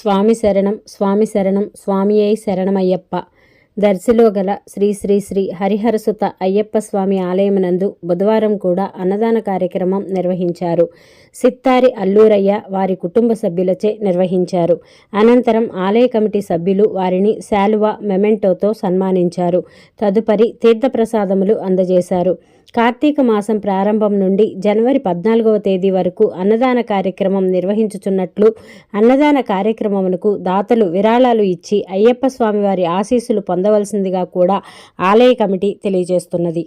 స్వామి శరణం స్వామి శరణం స్వామియే శరణమయ్యప్ప. దర్శిలో గల శ్రీ శ్రీ శ్రీ హరిహరసుత అయ్యప్ప స్వామి ఆలయమునందు బుధవారం కూడా అన్నదాన కార్యక్రమం నిర్వహించారు. సిత్తారి అల్లూరయ్య వారి కుటుంబ సభ్యులచే నిర్వహించారు. అనంతరం ఆలయ కమిటీ సభ్యులు వారిని శాలువా మెమెంటోతో సన్మానించారు. తదుపరి తీర్థప్రసాదములు అందజేశారు. కార్తీక మాసం ప్రారంభం నుండి జనవరి పద్నాలుగవ తేదీ వరకు అన్నదాన కార్యక్రమం నిర్వహించుచున్నట్లు అన్నదాన కార్యక్రమమునకు దాతలు విరాళాలు ఇచ్చి అయ్యప్ప స్వామివారి ఆశీస్సులు పొందవలసిందిగా కూడా ఆలయ కమిటీ తెలియజేస్తున్నది.